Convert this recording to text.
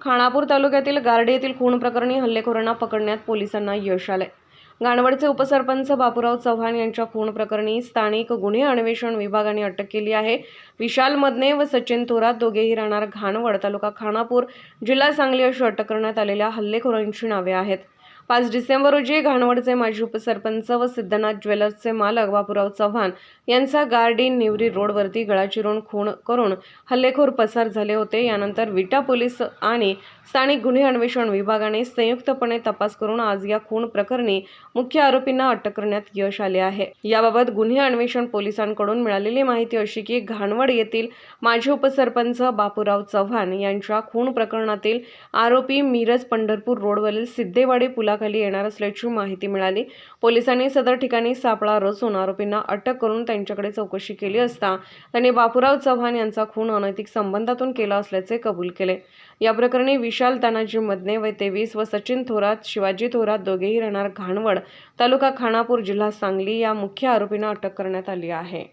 खानापूर तालुक्यातील गार्डे येथील खून प्रकरणी हल्लेखोरांना पकडण्यात पोलिसांना यश आलंय. गाणवडचे उपसरपंच बापूराव चव्हाण यांच्या खून प्रकरणी स्थानिक गुन्हे अन्वेषण विभागाने अटक केली आहे. विशाल मदने व सचिन थोरात दोघेही राहणार घाणवड तालुका खानापूर जिल्हा सांगली अशी अटक करण्यात आलेल्या हल्लेखोरांची नावे आहेत. पाच डिसेंबर रोजी घाणवडचे माजी उपसरपंच व सिद्धनाथ ज्वेलर्सचे मालक बापूराव चव्हाण यांचा गार्डिन निवरी रोडवरती गळा चिरून खून करून हल्लेखोर पसार झाले होते. यानंतर विटा पोलीस आणि स्थानिक गुन्हे अन्वेषण विभागाने संयुक्तपणे तपास करून आज या खून प्रकरणी मुख्य आरोपींना अटक करण्यात यश आले आहे. याबाबत गुन्हे अन्वेषण पोलिसांकडून मिळालेली माहिती अशी की घाणवड येथील माजी उपसरपंच बापूराव चव्हाण यांच्या खून प्रकरणातील आरोपी मिरज पंढरपूर रोडवरील सिद्धेवाडी पुलाखाली येणार असल्याची माहिती मिळाली. पोलिसांनी सदर ठिकाणी सापळा रचून आरोपींना अटक करून त्यांच्याकडे चौकशी केली असता त्यांनी बापूराव चव्हाण यांचा खून अनैतिक संबंधातून केला असल्याचे कबूल केले. या प्रकरणी विशाल तानाजी मदने वय तेवीस व सचिन थोरात शिवाजी थोरात दोघेही राहणार घाणवड तालुका खानापूर जिल्हा सांगली या मुख्य आरोपींना अटक करण्यात आली आहे.